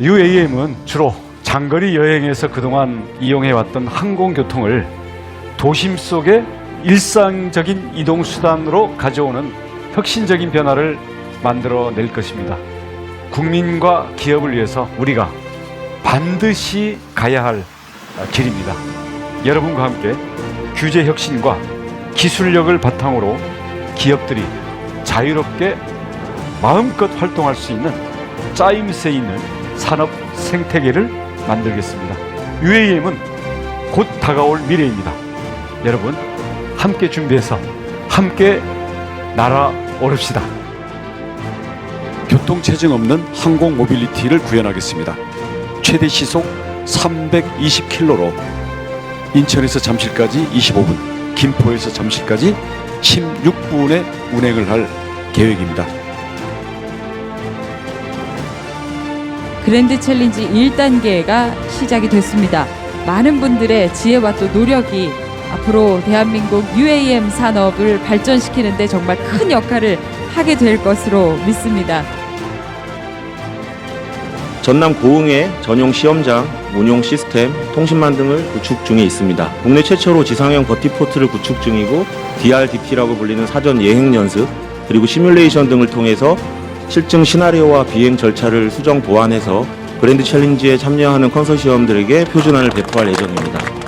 UAM은 주로 장거리 여행에서 그동안 이용해왔던 항공교통을 도심 속의 일상적인 이동수단으로 가져오는 혁신적인 변화를 만들어낼 것입니다. 국민과 기업을 위해서 우리가 반드시 가야 할 길입니다. 여러분과 함께 규제 혁신과 기술력을 바탕으로 기업들이 자유롭게 마음껏 활동할 수 있는 짜임새 있는 산업 생태계를 만들겠습니다. UAM은 곧 다가올 미래입니다. 여러분, 함께 준비해서 함께 날아오릅시다. 교통체증 없는 항공 모빌리티를 구현하겠습니다. 최대 시속 320km로 인천에서 잠실까지 25분, 김포에서 잠실까지 16분의 운행을 할 계획입니다. 그랜드 챌린지 1단계가 시작이 됐습니다. 많은 분들의 지혜와 또 노력이 앞으로 대한민국 UAM 산업을 발전시키는데 정말 큰 역할을 하게 될 것으로 믿습니다. 전남 고흥에 전용 시험장, 운용 시스템, 통신망 등을 구축 중에 있습니다. 국내 최초로 지상형 버티포트를 구축 중이고 DRDT라고 불리는 사전 예행 연습 그리고 시뮬레이션 등을 통해서 실증 시나리오와 비행 절차를 수정 보완해서 그랜드 챌린지에 참여하는 컨소시엄들에게 표준안을 배포할 예정입니다.